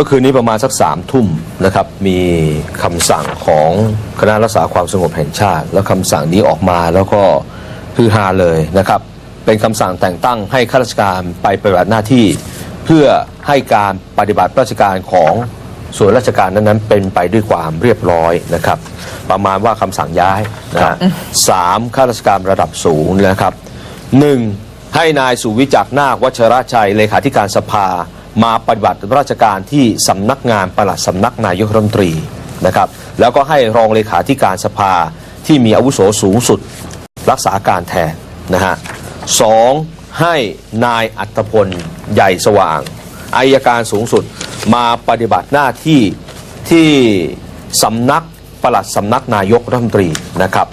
มื่อคืนนี้ประมาณสักสามทุ่มนะครับ มีคำสั่งของคณะรักษาความสงบแห่งชาติ แล้วคำสั่งนี้ออกมาแล้วก็ฮือฮาเลยนะครับ เป็นคำสั่งแต่งตั้งให้ข้าราชการไปปฏิบัติหน้าที่ เพื่อให้การปฏิบัติราชการของส่วนราชการนั้นๆเป็นไปด้วยความเรียบร้อยนะครับ ประมาณว่าคำสั่งย้ายนะฮะสามข้าราชการระดับสูงนะครับหนึ่งให้นายสุวิจักรนาควัชรชัยเลขาธิการสภา มาปฏิบัติราชการที่สำนักงานปลัดสำนักนายกรัฐมนตรีนะครับแล้วก็ให้รองเลขาธิการสภาที่มีอาวุโสสูงสุดรักษาการแทนนะฮะสองให้นายอัตพลใหญ่สว่างอายการสูงสุดมาปฏิบัติหน้าที่ที่สำนักปลัดสำนักนายกรัฐมนตรีนะครับ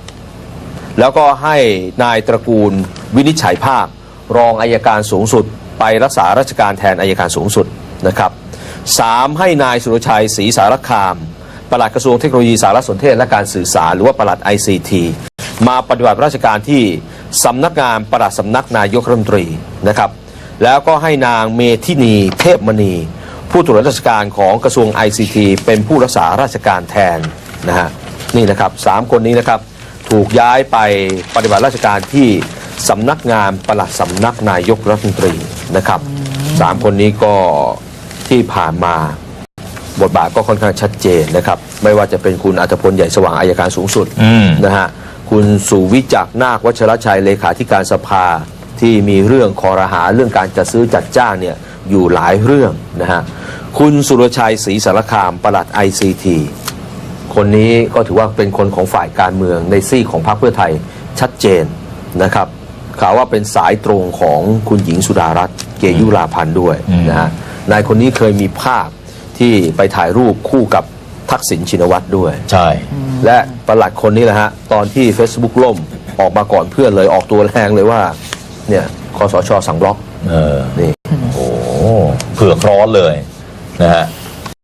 แล้วก็ให้นายตระกูลวินิจฉัยภาครองอายการสูงสุด ไปรักษาราชการแทนอายการสูงสุดนะครับสามให้นายสุรชัยศรีสารคามปลัดกระทรวงเทคโนโลยีสารสนเทศและการสื่อสารหรือว่าปลัด ICT มาปฏิบัติราชการที่สำนักงานปลัดสำนักนายกรัฐมนตรีนะครับ แล้วก็ให้นางเมธินีเทพมณี ผู้ตรวจราชการของกระทรวง ICT เป็นผู้รักษาราชการแทนนะฮะนี่นะครับสามคนนี้นะครับถูกย้ายไปปฏิบัติราชการที่สำนักงานปลัดสำนักนายกรัฐมนตรี นะครับสามคนนี้ก็ที่ผ่านมาบทบาทก็ค่อนข้างชัดเจนนะครับ ไม่ว่าจะเป็นคุณอัตพลใหญ่สว่างอายการสูงสุดอืมนะฮะคุณสุวิจักรนาควัชรชัยเลขาธิการสภาที่มีเรื่องคอรหาเรื่องการจัดซื้อจัดจ้างเนี่ยอยู่หลายเรื่องนะฮะคุณสุรชัยศรีสารคามปลัด ICT คนนี้ก็ถือว่าเป็นคนของฝ่ายการเมืองในซีกของพรรคเพื่อไทยชัดเจนนะครับ ข่าวว่าเป็นสายตรงของคุณหญิงสุดารัตน์เกยุราพันธ์ด้วยอืมนะฮะนายคนนี้เคยมีภาพที่ไปถ่ายรูปคู่กับทักษิณชินวัตรด้วย ใช่ และประหลัดคนนี้แหละฮะ ตอนที่ Facebook ล่มออกมาก่อนเพื่อนเลยออกตัวแรงเลยว่า เนี่ยคอสชสั่งบล็อกเออนี่โอ้เผือกร้อนเลยนะฮะ